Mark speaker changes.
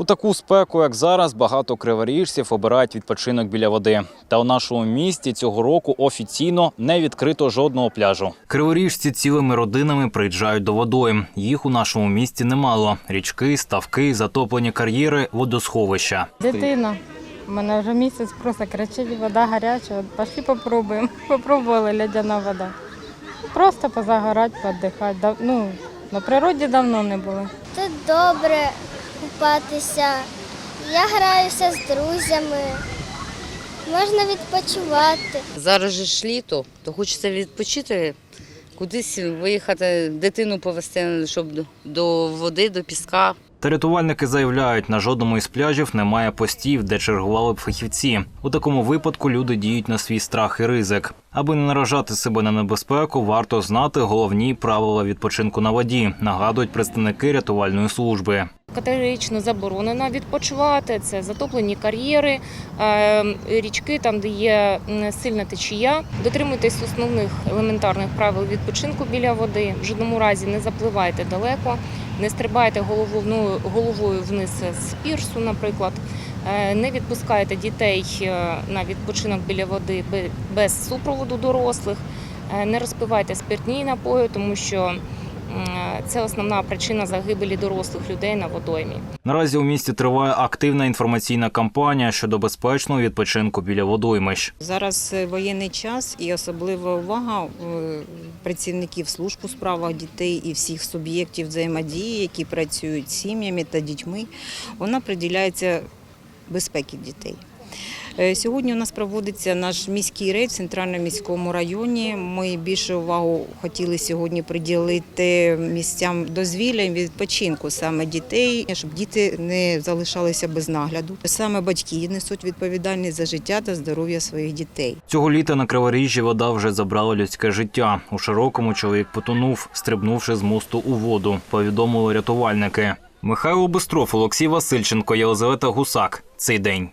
Speaker 1: У таку спеку, як зараз, багато криворіжців обирають відпочинок біля води. Та у нашому місті цього року офіційно не відкрито жодного пляжу. Криворіжці цілими родинами приїжджають до водойм. Їх у нашому місті немало: річки, ставки, затоплені кар'єри, водосховища.
Speaker 2: Дитина. У мене вже місяць просто кричить, вода гаряча. От Пошли попробуємо. Попробували лядяна вода. Просто позагорати, подихати. Ну, на природі давно не були.
Speaker 3: Тут добре купатися. Я граюся з друзями. Можна відпочивати.
Speaker 4: Зараз же ж літо, то хочеться відпочити, кудись виїхати, дитину повезти, щоб до- до води, до піска.
Speaker 1: Та рятувальники заявляють, на жодному із пляжів немає постів, де чергували б фахівці. У такому випадку люди діють на свій страх і ризик. Аби не наражати себе на небезпеку, варто знати головні правила відпочинку на воді, нагадують представники рятувальної служби.
Speaker 5: Категорично заборонено відпочивати. Це затоплені кар'єри, е, річки, там, де є сильна течія. Дотримуйтесь основних елементарних правил відпочинку біля води. В жодному разі не запливайте далеко, не стрибайте головою, вниз з пірсу, наприклад. Е, Не відпускайте дітей е, на відпочинок біля води без супроводу дорослих. Не розпивайте спиртні напої, тому що це основна причина загибелі дорослих людей на водоймі.
Speaker 1: Наразі у місті триває активна інформаційна кампанія щодо безпечного відпочинку біля водоймищ.
Speaker 6: Зараз е, воєнний час і особлива увага е, працівників служб у справах дітей і всіх суб'єктів взаємодії, які працюють з сім'ями та дітьми, вона приділяється безпеці дітей. Е, Сьогодні у нас проводиться наш міський рейд в центральному міському районі. Ми більше увагу хотіли сьогодні приділити місцям дозвілля і відпочинку саме дітей, щоб діти не залишалися без нагляду. Саме батьки несуть відповідальність за життя та здоров'я своїх дітей.
Speaker 1: Цього літа на Криворіжжі вода вже забрала людське життя. У широкому чоловік потонув, стрибнувши з мосту у воду. Повідомили рятувальники. Михайло Бистров, Олексій Васильченко, Єлизавета Гусак. Цей день.